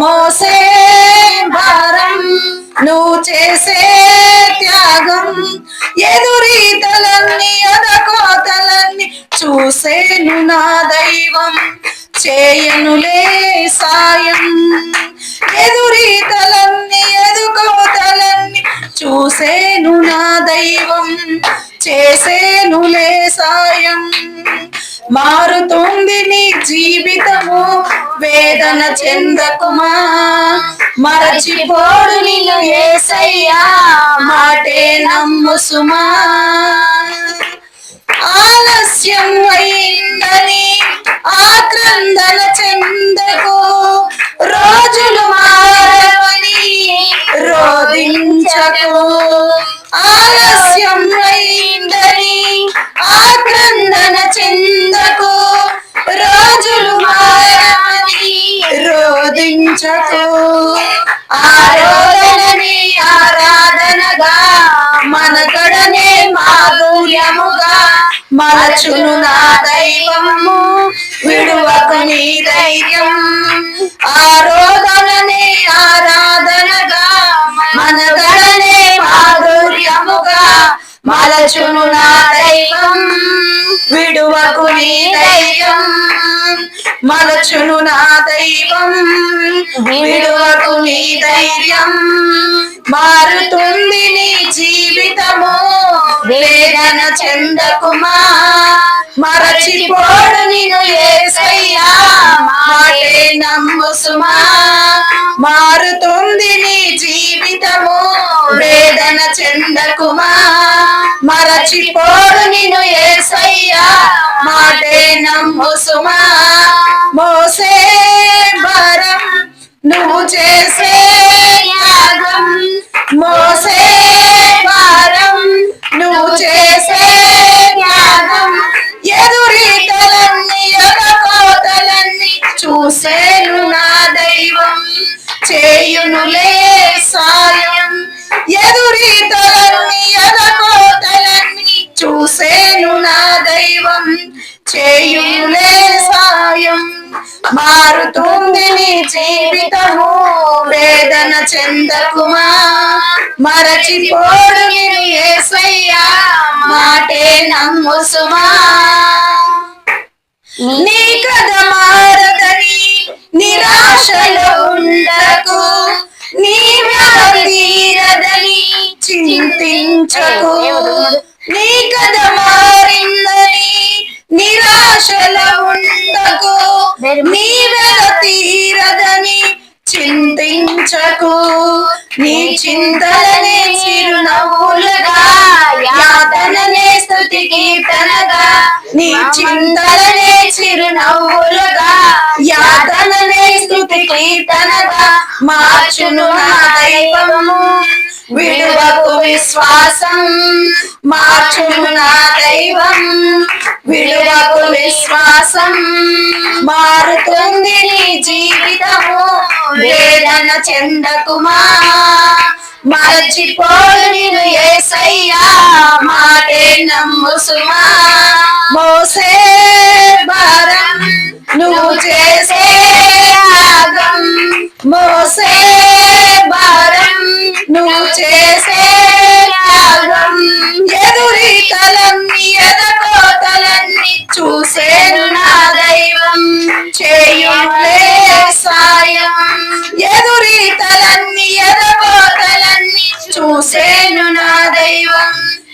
మోసే భారం నువ్వు చేసే త్యాగం. ఎదురీతలన్నీ అదకోతలన్నీ చూసేను నా దైవం. చేయనులే సాయం. ఎదురీతలన్నీ ఎదుకోతలన్నీ చూసేను నా దైవం. చేసేనులే సాయం. మారుతూ జీవితము వేదన చెందకుమా? మరచిపోడు నిన్ను ఏసయ్యా మాటే నమ్ము సుమా ఆలస్యం అయిందని ఆక్రందన చెందకు రోధించకు ఆరాధనని ఆరాధనగా. మన కడనే మాధుర్యముగా మలచును నా దైవము విడువకు నీ ధైర్యం. ఆరోధననే ఆరాధనగా. మన కడనే మాధుర్యముగా మలచును నా దైవం విడువకు నీ ధైర్యం. మలచును నా దైవం విడువకు నీ ధైర్యం. మారుతుంది నీ జీవితము వేదన చెందకుమా. మరచిపోడు నిను ఏసయ్యా మాటే నమ్ము సుమా మారుతుంది నీ జీవితము వేదన చెందకుమా. మరచిపోడు నిను ఏసయ్యా మాటే నమ్ము సుమా మోసే భారం నువ్వు చేసే యాగం. మోసే భారం నువ్వు చేసే త్యాగం ఎదురీతలన్నీ ఎదకోతలన్నీ చూసేను నా దైవం. చేయునులే సాయం. ఎదురీతలన్నీ ఎదకోతలన్నీ చూసేను నా దైవం. చేయునులే మారుతుంది నీ జీవితము. వేదన చెందకుమా. మరచిపోడు నేను ఏసయ్యా. మాటే నమ్ము సుమా నీ కథ మారదని నిరాశలో ఉండకు. నీ వ్యాధి తీరదని చింతించకు. నీ కథ మారిందని నిరాశలో ఉండకు. నీ వెల తీరదని చింతించకు. నీ చింతలనే చిరునవ్వులుగా యాతననే స్థుతి కీర్తనగా నీ చింతలనే చిరునవ్వులుగా యాతననే స్థుతి కీర్తనగా మార్చును నా దైవము. విశ్వాసం. మార్చును నా దైవం. విలువకు విశ్వాసం. మారుతుంది నీ జీవితము. వేదన చెందకుమా. మరచిపోడు నేను ఏసయ్యా. మాటే నమ్ము సుమా మోసే భారం నువ్వు చేసే యాగం. మోసే భారం నువ్వు చేసే